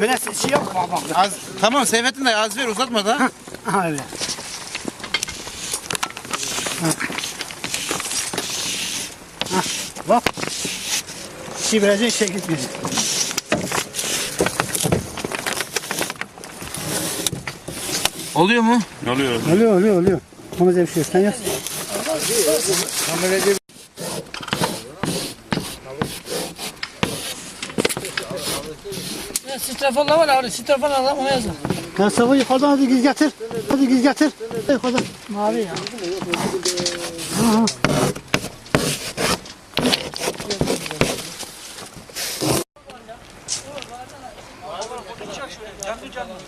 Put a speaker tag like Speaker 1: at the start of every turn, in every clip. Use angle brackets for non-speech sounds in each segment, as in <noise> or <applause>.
Speaker 1: Böyle şey yok bak bak.
Speaker 2: Az, tamam Seyfettin dayı az ver uzatma da. <laughs>
Speaker 1: Ha öyle. Ha. Ha, bak. Çivirecek şey gitmeyecek.
Speaker 2: Oluyor mu?
Speaker 3: Oluyor.
Speaker 1: Oluyor oluyor oluyor. Ama bir şey sen yaz.
Speaker 4: Strafonla var abi. Strafon adam ona yazın.
Speaker 1: Ya sabah yukarıdan hadi giz getir. Hadi giz getir. Yukarıdan.
Speaker 4: Mavi ya.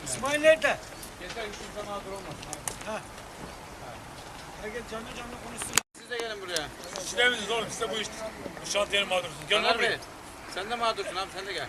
Speaker 5: İsmail nerede?
Speaker 2: Siz de gelin buraya.
Speaker 3: İşlerimiz oğlum size bu iş. Bu şantiyenin mağdursunuz. Gel
Speaker 2: Ömer
Speaker 3: lan buraya.
Speaker 2: Sen de mağdursun abi sen de gel.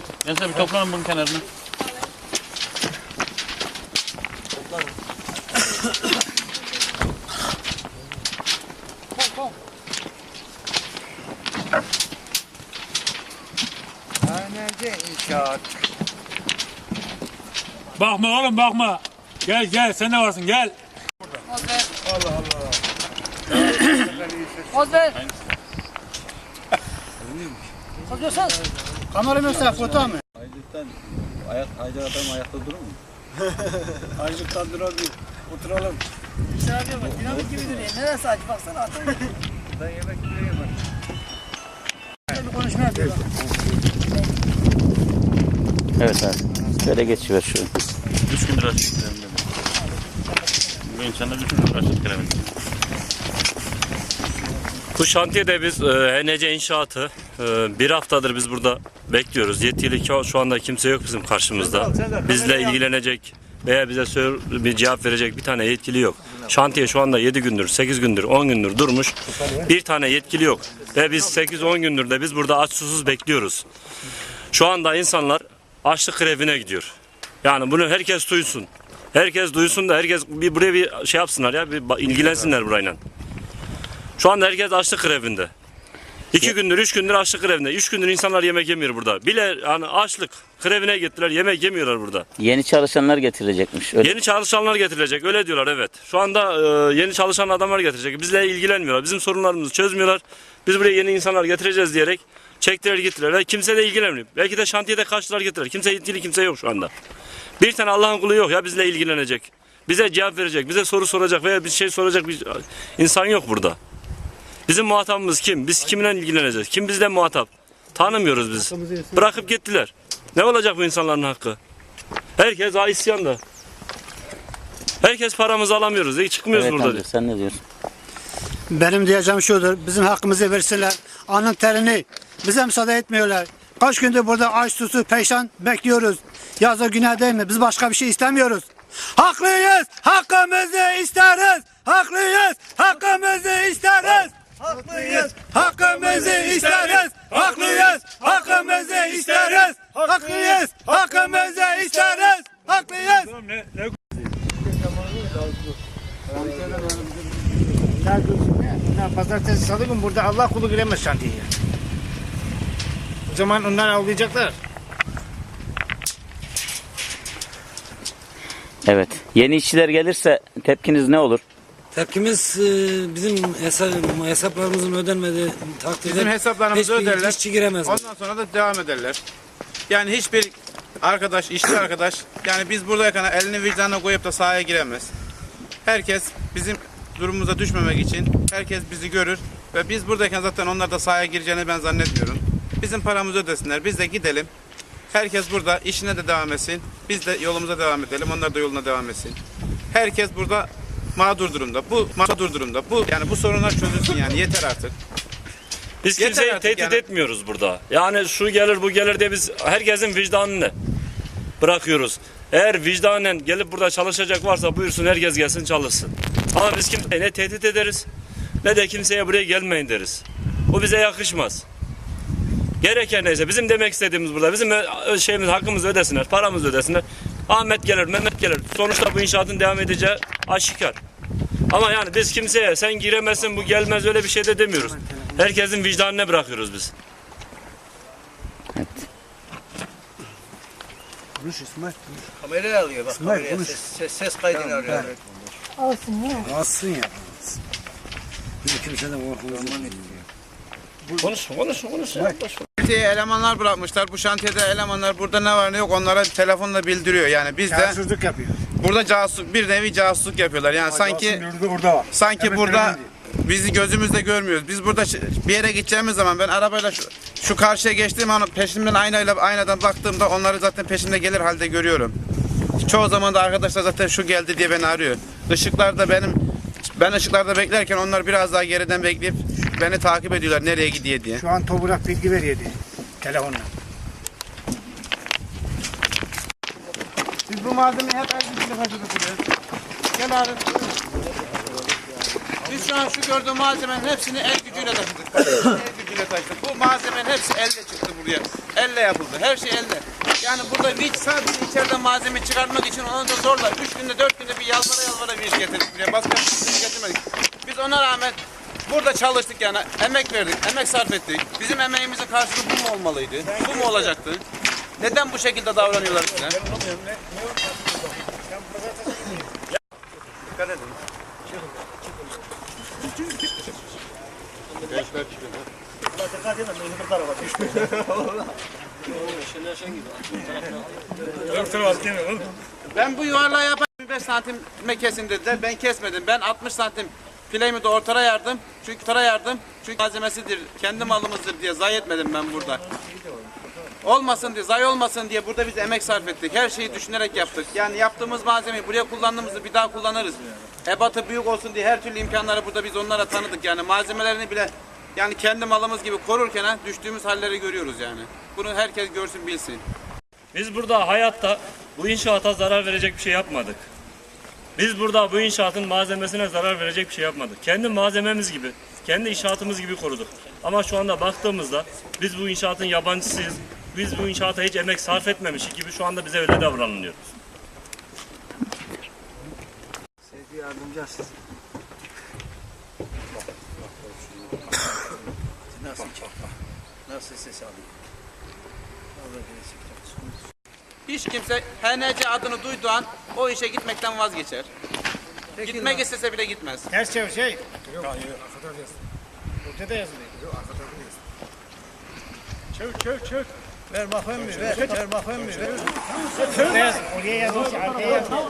Speaker 1: da
Speaker 3: gelsin. Gençler bir toplanın bunun kenarına. Bakma oğlum bakma. Gel gel sen de varsın gel.
Speaker 4: Poz ver. Poz versene.
Speaker 1: Kamera mesela foto mu?
Speaker 6: Ayak, Haydar adam ayakta durur mu? <laughs>
Speaker 5: Aylıktan duramıyor. Oturalım.
Speaker 4: Dışarıya bak. Dinamik gibi duruyor. Neresi aç baksana atın. <laughs>
Speaker 6: Ben yemek yiyeyim ben.
Speaker 4: Bir konuşma yapıyor. bak.
Speaker 7: Evet abi. Şöyle geçiver şu.
Speaker 3: Üç gündür açık. Bu insanlar üç gündür açık gidelim.
Speaker 8: Bu şantiyede biz e, HNC inşaatı e, bir haftadır biz burada bekliyoruz. Yetkili ki- şu anda kimse yok bizim karşımızda. Bizle ilgilenecek veya bize bir cevap verecek bir tane yetkili yok. Şantiye şu anda 7 gündür, 8 gündür, 10 gündür durmuş. Bir tane yetkili yok. Ve biz 8-10 gündür de biz burada aç susuz bekliyoruz. Şu anda insanlar açlık grevine gidiyor. Yani bunu herkes duysun. Herkes duysun da herkes bir buraya bir şey yapsınlar ya bir ilgilensinler burayla. Şu anda herkes açlık grevinde. İki gündür, üç gündür açlık grevinde. Üç gündür insanlar yemek yemiyor burada. Bile yani açlık grevine gittiler, yemek yemiyorlar burada.
Speaker 7: Yeni çalışanlar getirilecekmiş. Öyle.
Speaker 8: Yeni çalışanlar getirilecek, öyle diyorlar evet. Şu anda e, yeni çalışan adamlar getirecek. Bizle ilgilenmiyorlar, bizim sorunlarımızı çözmüyorlar. Biz buraya yeni insanlar getireceğiz diyerek çektiler gittiler. Ve kimse de ilgilenmiyor. Belki de şantiyede kaçtılar gittiler. Kimse ilgili kimse yok şu anda. Bir tane Allah'ın kulu yok ya bizle ilgilenecek. Bize cevap verecek, bize soru soracak veya bir şey soracak bir insan yok burada. Bizim muhatabımız kim? Biz kimle ilgileneceğiz? Kim bizle muhatap? Tanımıyoruz biz. Bırakıp gittiler. Ne olacak bu insanların hakkı? Herkes ha isyanda. Herkes paramızı alamıyoruz. diye çıkmıyoruz
Speaker 7: Evet
Speaker 8: burada.
Speaker 7: amca sen ne diyorsun?
Speaker 1: Benim diyeceğim şudur. Bizim hakkımızı versinler. Anın terini bize müsaade etmiyorlar. Kaç gündür burada aç susuz peşan bekliyoruz. Yazı günah değil mi? Biz başka bir şey istemiyoruz. Haklıyız. Hakkımızı isteriz. Haklıyız. Hakkımızı isteriz. Haklıyız. Hakkımızı isteriz. Haklıyız. Hakkımızı isteriz. Haklıyız. Hakkımızı isteriz. Haklıyız.
Speaker 2: Pazartesi salı gün burada Allah kulu giremez şantiyeye. O zaman onlar avlayacaklar.
Speaker 7: Evet. Yeni işçiler gelirse tepkiniz ne olur?
Speaker 5: Tepkimiz e, bizim hesap, hesaplarımızın ödenmediği takdirde
Speaker 2: Bizim hesaplarımızı
Speaker 5: hiçbir
Speaker 2: öderler.
Speaker 5: işçi giremez.
Speaker 2: Ondan sonra da devam ederler. Yani hiçbir arkadaş, işçi <coughs> arkadaş yani biz buradayken elini vicdanına koyup da sahaya giremez. Herkes bizim durumumuza düşmemek için herkes bizi görür ve biz buradayken zaten onlar da sahaya gireceğini ben zannetmiyorum. Bizim paramızı ödesinler. Biz de gidelim. Herkes burada işine de devam etsin. Biz de yolumuza devam edelim. Onlar da yoluna devam etsin. Herkes burada mağdur durumda. Bu mağdur durumda. Bu yani bu sorunlar çözülsün yani yeter artık.
Speaker 8: Biz
Speaker 2: Yeter
Speaker 8: kimseyi
Speaker 2: artık
Speaker 8: tehdit
Speaker 2: yani.
Speaker 8: etmiyoruz burada. Yani şu gelir bu gelir diye biz herkesin vicdanını bırakıyoruz. Eğer vicdanen gelip burada çalışacak varsa buyursun herkes gelsin çalışsın. Ama biz kimseye ne tehdit ederiz ne de kimseye buraya gelmeyin deriz. Bu bize yakışmaz. Gereken neyse bizim demek istediğimiz burada bizim şeyimiz hakkımızı ödesinler, paramızı ödesinler. Ahmet gelir, Mehmet gelir. Sonuçta bu inşaatın devam edeceği aşikar. Ama yani biz kimseye sen giremezsin bu gelmez öyle bir şey de demiyoruz. Herkesin vicdanına bırakıyoruz biz.
Speaker 6: Kamerayı alıyor bak kameraya. Ses, ses, ses kaydını alıyor.
Speaker 5: Alsın ya. Biz kimseden korkumuz yok.
Speaker 8: Konuş, konuş, konuş.
Speaker 2: Şantiyeye elemanlar bırakmışlar. Bu şantiyede elemanlar burada ne var ne yok onlara telefonla bildiriyor. Yani biz de
Speaker 1: Casusluk yapıyor.
Speaker 2: burada casus bir nevi casusluk yapıyorlar. Yani sanki
Speaker 1: orada var.
Speaker 2: sanki
Speaker 1: Hemen
Speaker 2: burada bizi gözümüzle görmüyoruz. Biz burada ş- bir yere gideceğimiz zaman ben arabayla şu, şu karşıya geçtiğim an peşimden aynayla aynadan baktığımda onları zaten peşimde gelir halde görüyorum. Çoğu zaman da arkadaşlar zaten şu geldi diye beni arıyor. Işıklarda benim ben ışıklarda beklerken onlar biraz daha geriden bekleyip beni takip ediyorlar nereye gidiyor diye.
Speaker 1: Şu an toprak bilgi veriyordu telefonla.
Speaker 2: Biz bu malzemeyi hep el gücüyle taşıdık Gel abi. Biz şu an şu gördüğün malzemenin hepsini el gücüyle taşıdık. <coughs> el gücüyle taşıdık. Bu malzemenin hepsi elle çıktı buraya. Elle yapıldı. Her şey elle. Yani burada vinç sadece içeriden malzeme çıkartmak için onu da zorla. Üç günde dört günde bir yalvara yalvara vinç getirdik buraya. Başka bir şey getirmedik. Biz ona rağmen burada çalıştık yani. Emek verdik. Emek sarf ettik. Bizim emeğimizin karşılığı bu mu olmalıydı? Bu mu olacaktı? Neden bu şekilde davranıyorlar size? Ben bu yuvarlağı yapan 25 santim kesin dediler. Ben kesmedim. Ben 60 santim filemi de ortaya yardım. Çünkü ortaya yardım. Çünkü malzemesidir. Kendi malımızdır diye zayi etmedim ben burada. Olmasın diye, zayi olmasın diye burada biz emek sarf ettik. Her şeyi düşünerek yaptık. Yani yaptığımız malzemeyi buraya kullandığımızı bir daha kullanırız. Ebatı büyük olsun diye her türlü imkanları burada biz onlara tanıdık. Yani malzemelerini bile yani kendi malımız gibi korurken düştüğümüz halleri görüyoruz yani. Bunu herkes görsün bilsin.
Speaker 8: Biz burada hayatta bu inşaata zarar verecek bir şey yapmadık. Biz burada bu inşaatın malzemesine zarar verecek bir şey yapmadık. Kendi malzememiz gibi, kendi inşaatımız gibi koruduk. Ama şu anda baktığımızda biz bu inşaatın yabancısıyız. Biz bu inşaata hiç emek sarf etmemiş gibi şu anda bize öyle davranılıyor.
Speaker 6: Sevgi yardımcı. Nasıl Nasıl ses alıyor?
Speaker 2: Hiç kimse HNC adını duyduğu an o işe gitmekten vazgeçer. Gitmek istese bile gitmez.
Speaker 1: Ters çevir şey. Yok, yok, arka tarafı yazıyor. Ortada yazılıyor. Yok, arka tarafı yazıyor. Çök, çök, çök.
Speaker 6: Ver bakayım mı? Ver, ver bakayım mı? Ver.
Speaker 1: Yazın. Oraya yazmış, arkaya yazmış.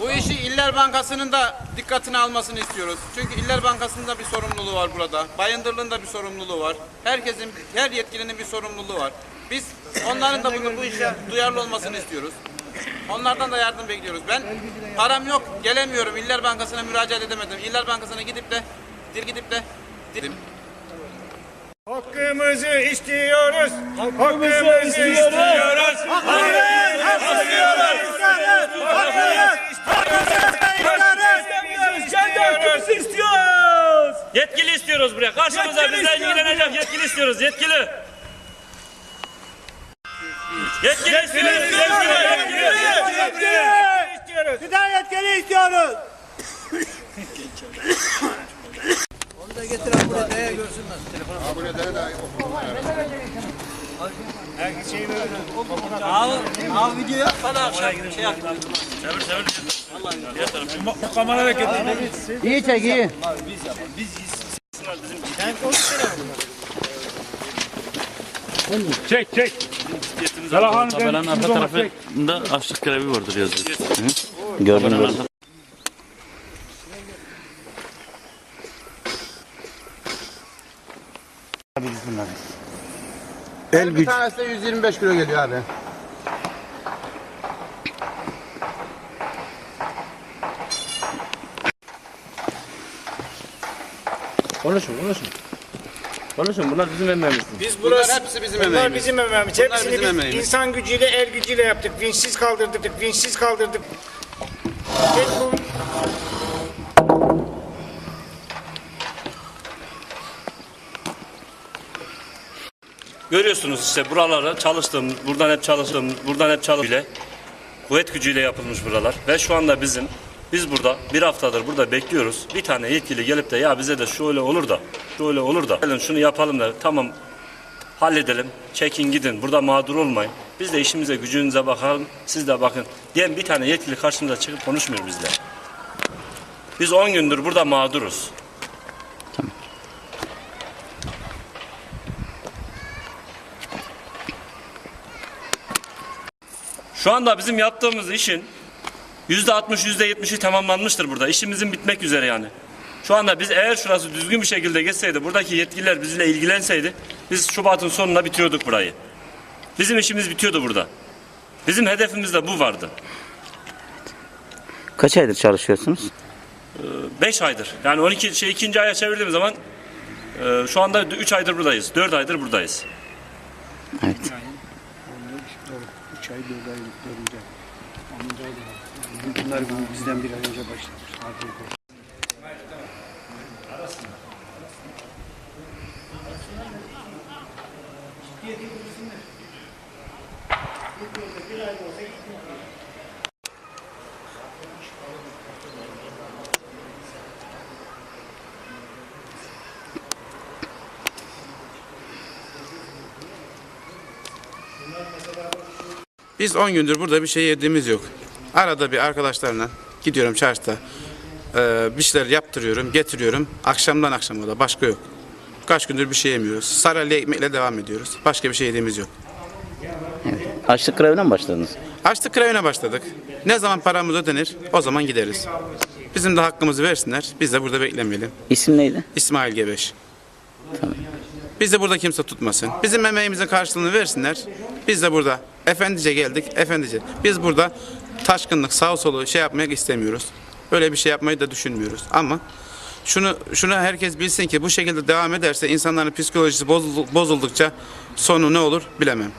Speaker 2: Bu işi İller Bankası'nın da dikkatini almasını istiyoruz. Çünkü İller Bankası'nın da bir sorumluluğu var burada. Bayındırlığın da bir sorumluluğu var. Herkesin, her yetkilinin bir sorumluluğu var. Biz onların da bunu bu işe duyarlı olmasını istiyoruz. Onlardan da yardım bekliyoruz. Ben param yok, gelemiyorum. İller Bankası'na müracaat edemedim. İller Bankası'na gidip de, dir gidip de, dedim.
Speaker 1: Hakkımızı istiyoruz. Hakkımızı istiyoruz.
Speaker 8: Yetkili istiyoruz buraya. Karşımıza bizle ilgilenecek yetkili istiyoruz. Yetkili. Yetkili istiyoruz. Yetkili. Yetkili.
Speaker 1: Bir daha yetkili istiyoruz.
Speaker 6: Onu da getir abi buraya neye görsünler. Abi, abi video yap bana akşam şey yap.
Speaker 8: Çevir çevir. Diğer tarafı.
Speaker 2: İyi çek iyi.
Speaker 3: Çek çek cihetiniz var. Tabelanın arka tarafında açlık grevi vardır yazıyor.
Speaker 7: Gördüm gördüm.
Speaker 3: Abi biz bunları.
Speaker 2: El gücü. Bir tanesi 125 kilo geliyor abi.
Speaker 3: Konuşun, konuşun. Konuşun bunlar bizim emeğimiz.
Speaker 9: Biz burası,
Speaker 2: hepsi bizim
Speaker 9: bunlar
Speaker 2: emeğimiz.
Speaker 9: bizim emeğimiz.
Speaker 2: Bunlar
Speaker 9: Hepsini
Speaker 2: bizim
Speaker 9: biz
Speaker 2: emeğimiz.
Speaker 9: insan gücüyle, el gücüyle yaptık. Vinçsiz kaldırdık, vinçsiz kaldırdık. Tek bu
Speaker 8: Görüyorsunuz işte buralara çalıştığım, buradan hep çalıştığım, buradan hep çalıştığım kuvvet gücüyle yapılmış buralar. Ve şu anda bizim, biz burada bir haftadır burada bekliyoruz. Bir tane yetkili gelip de ya bize de şöyle olur da, şöyle olur da, gelin şunu yapalım da tamam halledelim, çekin gidin, burada mağdur olmayın. Biz de işimize gücünüze bakalım, siz de bakın diyen bir tane yetkili karşımıza çıkıp konuşmuyor bizle. Biz 10 gündür burada mağduruz. Şu anda bizim yaptığımız işin yüzde altmış, yüzde yetmişi tamamlanmıştır burada. İşimizin bitmek üzere yani. Şu anda biz eğer şurası düzgün bir şekilde geçseydi, buradaki yetkililer bizle ilgilenseydi, biz Şubat'ın sonuna bitiriyorduk burayı. Bizim işimiz bitiyordu burada. Bizim hedefimiz de bu vardı.
Speaker 7: Kaç aydır çalışıyorsunuz?
Speaker 8: 5 aydır. Yani 12 şey ikinci aya çevirdiğim zaman e, şu anda 3 aydır buradayız. 4 aydır buradayız.
Speaker 7: Evet.
Speaker 6: Bunlar bizden bir an önce başlamış.
Speaker 2: Biz 10 gündür burada bir şey yediğimiz yok. Arada bir arkadaşlarla gidiyorum çarşıda. Ee, bir şeyler yaptırıyorum, getiriyorum. Akşamdan akşama da başka yok. Kaç gündür bir şey yemiyoruz. Saraylı ekmekle devam ediyoruz. Başka bir şey yediğimiz yok.
Speaker 7: Açlık grevine mi başladınız?
Speaker 2: Açlık grevine başladık. Ne zaman paramız ödenir o zaman gideriz. Bizim de hakkımızı versinler. Biz de burada beklemeyelim.
Speaker 7: İsim neydi?
Speaker 2: İsmail Gebeş. Biz de burada kimse tutmasın. Bizim emeğimizin karşılığını versinler. Biz de burada efendice geldik, efendice. Biz burada taşkınlık, sağ solu şey yapmak istemiyoruz. Böyle bir şey yapmayı da düşünmüyoruz. Ama şunu şunu herkes bilsin ki bu şekilde devam ederse insanların psikolojisi bozul- bozuldukça sonu ne olur bilemem.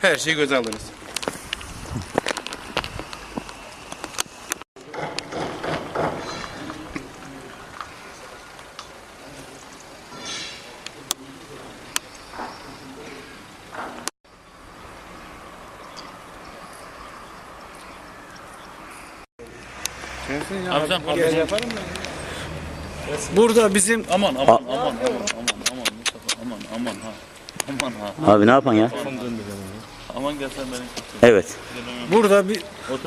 Speaker 2: Her şeyi göze alırız.
Speaker 3: Abi sen
Speaker 9: burada bizim
Speaker 3: Aman aman aman aman aman aman Mustafa aman aman ha. Aman ha.
Speaker 7: Abi ne yapan ya?
Speaker 3: Aman gel sen benim.
Speaker 7: Evet.
Speaker 9: burada bir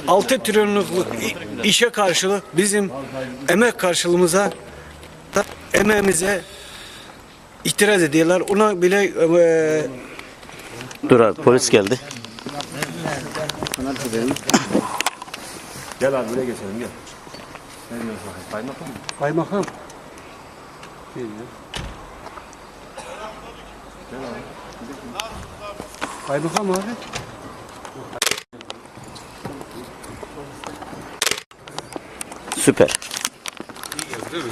Speaker 9: 6 trilyonluk i- işe karşılık bizim emek karşılığımıza da emeğimize itiraz ediyorlar. Ona bile e,
Speaker 7: Dur abi polis geldi.
Speaker 6: Kaymakam. Kaymakam abi.
Speaker 7: Süper.
Speaker 2: İyi değil mi?